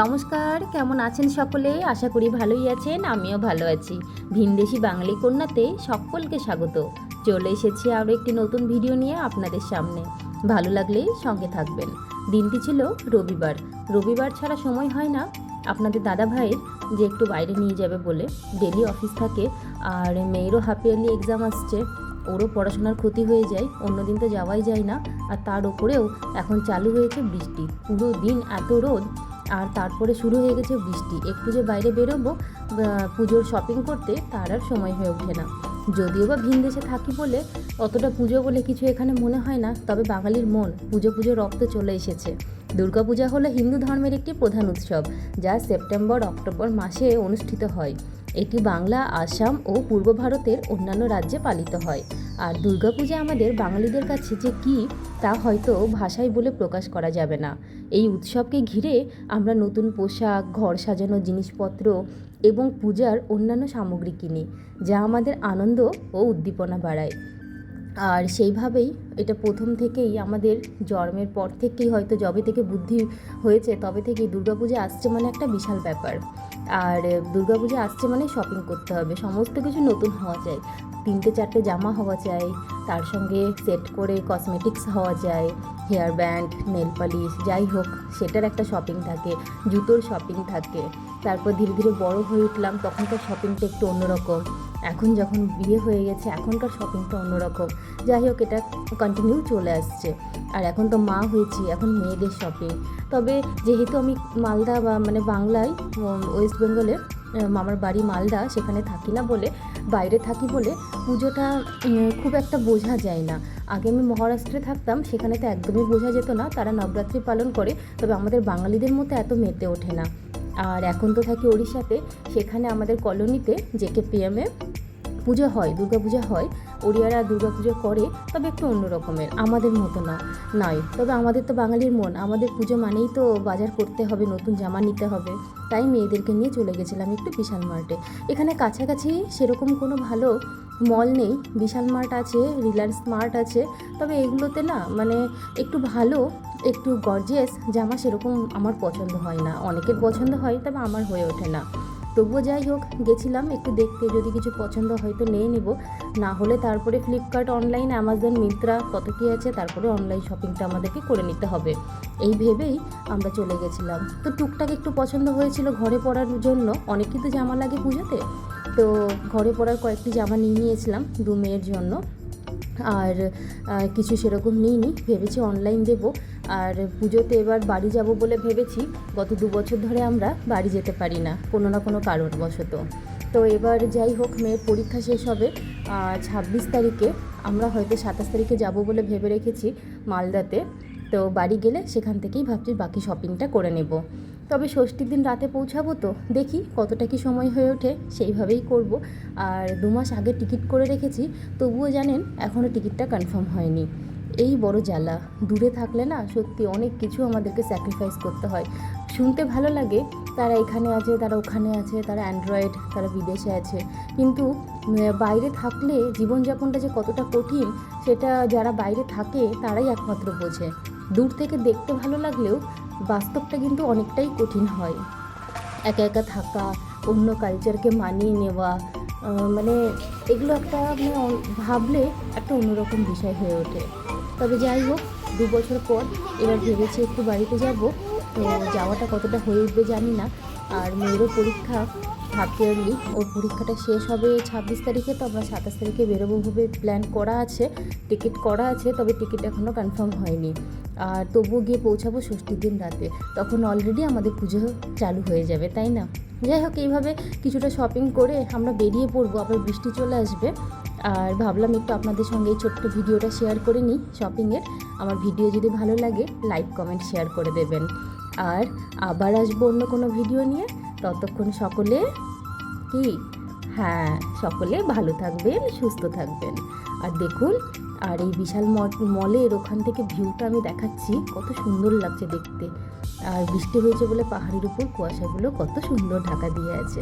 নমস্কার, কেমন আছেন সকলে? আশা করি ভালোই আছেন, আমিও ভালো আছি। ভিনদেশি বাঙালি কন্যাতে সকলকে স্বাগত। চলে এসেছি আরও একটি নতুন ভিডিও নিয়ে আপনাদের সামনে। ভালো লাগলেই সঙ্গে থাকবেন। দিনটি ছিল রবিবার। রবিবার ছাড়া সময় হয় না। আপনাদের দাদা ভাইয়ের যে একটু বাইরে নিয়ে যাবে বলে ডেলি অফিস থাকে, আর মেয়েরও হাফ ইয়ারলি এক্সাম আসছে। ওরও পড়াশোনার ক্ষতি হয়ে যায়, অন্যদিন তো যাওয়াই যায় না। আর তার ওপরেও এখন চালু হয়েছে বৃষ্টি। পুরো দিন এত রোদ। আর তারপরে শুরু হয়ে গেছে বৃষ্টি। একটু যে বাইরে বেরোবো পুজোর শপিং করতে, তার আর সময় হয়ে ওঠে না। যদিও বা ভিন দেশে থাকি বলে অতটা পুজো বলে কিছু এখানে মনে হয় না, তবে বাঙালির মন পুজো পুজো রক্ত চলে এসেছে। দুর্গাপূজা হলো হিন্দু ধর্মের একটি প্রধান উৎসব, যা সেপ্টেম্বর, অক্টোবর মাসে অনুষ্ঠিত হয়। এটি বাংলা, আসাম ও পূর্ব ভারতের অন্যান্য রাজ্যে পালিত হয়। আর দুর্গাপূজা আমাদের বাঙালিদের কাছে যে কী, তা হয়তো ভাষায় বলে প্রকাশ করা যাবে না। এই উৎসবকে ঘিরে আমরা নতুন পোশাক, ঘর সাজানো জিনিসপত্র এবং পূজার অন্যান্য সামগ্রী কিনি, যা আমাদের আনন্দ ও উদ্দীপনা বাড়ায়। আর সেইভাবেই এটা প্রথম থেকেই আমাদের জন্মের পর থেকেই হয়তো যবে থেকে বুদ্ধি হয়েছে, তবে থেকেই দুর্গাপূজা আসছে মানে একটা বিশাল ব্যাপার। আর দুর্গাপূজা আসছে মানে শপিং করতে হবে, সমস্ত কিছু নতুন হওয়া চাই তিনটে চারটে জামা হওয়া চাই তার সঙ্গে সেট করে কসমেটিক্স হওয়া চাই হেয়ার ব্যান্ড নেল পালিশ যাই হোক, সেটার একটা শপিং থাকে, জুতোর শপিং থাকে। তারপর ধীরে ধীরে বড় হয়ে উঠলাম, তখনকার শপিংটা একটু অন্যরকম। এখন যখন বিয়ে হয়ে গেছে এখনকার শপিংটা অন্যরকম। যাই হোক এটা কন্টিনিউ চলে আসছে। আর এখন তো মা হয়েছি এখন মেয়েদের শপিং তবে যেহেতু আমি মালদা বা মানে বাংলায় ওয়েস্ট বেঙ্গলে উম, আমার বাড়ি মালদা সেখানে থাকি না বলে বাইরে থাকি বলে পুজোটা খুব একটা বোঝা যায় না। আগে আমি মহারাষ্ট্রে থাকতাম সেখানে তো একদমই বোঝা যেত না তারা নবরাত্রি পালন করে তবে আমাদের বাঙালিদের মতো এত মেতে ওঠে না। আর এখন তো থাকি ওড়িশাতে, সেখানে আমাদের কলোনিতে জেকে পিএমে পুজো হয়, দুর্গাপূজা হয়, ওড়িয়ারা দুর্গাপুজো করে, তবে একটু অন্য রকমের, আমাদের মতো না নয় তবে আমাদের তো বাঙালির মন, আমাদের পুজো মানেই তো বাজার করতে হবে, নতুন জামা নিতে হবে। তাই মেয়েদেরকে নিয়ে চলে গেছিলাম একটু বিশাল মার্টে। এখানে কাছাকাছি সেরকম কোনো ভালো মল নেই, বিশাল মার্ট আছে, রিলায়েন্স মার্ট আছে, তবে এগুলোতে না মানে একটু ভালো একটু গর্জিয়াস জামা সেরকম আমার পছন্দ হয় না। অনেকের পছন্দ হয়, তবে আমার হয়ে ওঠে না। তবুও যাই হোক, গেছিলাম, একটু দেখতে, যদি কিছু পছন্দ হয়তো নিয়ে নেব। না হলে তারপরে ফ্লিপকার্ট অনলাইন অ্যামাজন মিন্ত্রা কত কী আছে, তারপরে অনলাইন শপিংটা আমাদেরকে করে নিতে হবে। এই ভেবেই আমরা চলে গেছিলাম। তো টুকটাক একটু পছন্দ হয়েছিল ঘরে পরার জন্য, অনেক তো জামা লাগে পুজোতে। তো ঘরে পরার কয়েকটি জামা নিয়ে নিয়েছিলাম দু মেয়ের জন্য। আর কিছু সেরকম নিইনি, ভেবেছি অনলাইন দেব। আর পুজোতে এবার বাড়ি যাব বলে ভেবেছি, গত দু বছর ধরে আমরা বাড়ি যেতে পারি না, কোনো না কোনো কারণবশত। তো এবার যাই হোক, মেয়ের পরীক্ষা শেষ হবে ছাব্বিশ তারিখে। আমরা হয়তো সাতাশ তারিখে যাব বলে ভেবে রেখেছি মালদাতে। তো বাড়ি গেলে সেখান থেকেই ভাবছি বাকি শপিংটা করে নেব। তবে ষষ্ঠীর দিন রাতে পৌঁছাবো তো, দেখি কতটা কি সময় হয়ে ওঠে, সেইভাবেই করব। আর দু মাস আগে টিকিট করে রেখেছি, তবুও জানেন এখনও টিকিটটা কনফার্ম হয়নি। এই বড় জ্বালা, দূরে থাকলে না সত্যি অনেক কিছু আমাদেরকে স্যাক্রিফাইস করতে হয়। শুনতে ভালো লাগে, তারা এখানে আছে, তারা ওখানে আছে, তারা অ্যান্ড্রয়েড তারা বিদেশে আছে। কিন্তু বাইরে থাকলে জীবনযাপনটা যে কতটা কঠিন, সেটা যারা বাইরে থাকে তারাই একমাত্র বোঝে। দূর থেকে দেখতে ভালো লাগলেও বাস্তবটা কিন্তু অনেকটাই কঠিন হয়। একা একা থাকা, অন্য কালচারকে মানিয়ে নেওয়া মানে এগুলো একটা মানে ভাবলে একটা অন্যরকম বিষয় হয়ে ওঠে। তবে যাই হোক, দু বছর পর এবার ভেবেছি একটু বাড়িতে যাব। তো যাওয়াটা কতটা হয়ে উঠবে জানি না। আর মেয়েরও পরীক্ষা হাফ ইয়ারলি ওর পরীক্ষাটা শেষ হবে ছাব্বিশ তারিখে, তো আমরা সাতাশ তারিখে বেরোবো ভাবে প্ল্যান করা আছে টিকিট করা আছে, তবে টিকিট এখনও কনফার্ম হয়নি। আর তবুও গিয়ে পৌঁছাবো ষষ্ঠীর দিন রাতে। তখন অলরেডি আমাদের পুজো চালু হয়ে যাবে, তাই না? যাই হোক, এইভাবে কিছুটা শপিং করে আমরা বেরিয়ে পড়ব, আবার বৃষ্টি চলে আসবে। আর ভাবলাম একটু আপনাদের সঙ্গে এই ছোট্ট ভিডিওটা শেয়ার করে নিই শপিংয়ের আমার ভিডিও যদি ভালো লাগে লাইক কমেন্ট শেয়ার করে দেবেন। আর আবার আসব অন্য কোনো ভিডিও নিয়ে। ততক্ষণ সকলে কি? হ্যাঁ সকলে ভালো থাকবেন, সুস্থ থাকবেন। আর দেখুন, আর এই বিশাল মলের ওখান থেকে ভিউটা আমি দেখাচ্ছি, কত সুন্দর লাগছে দেখতে। আর বৃষ্টি হয়েছে বলে পাহাড়ের উপর কুয়াশাগুলো কত সুন্দর ঢাকা দিয়ে আছে।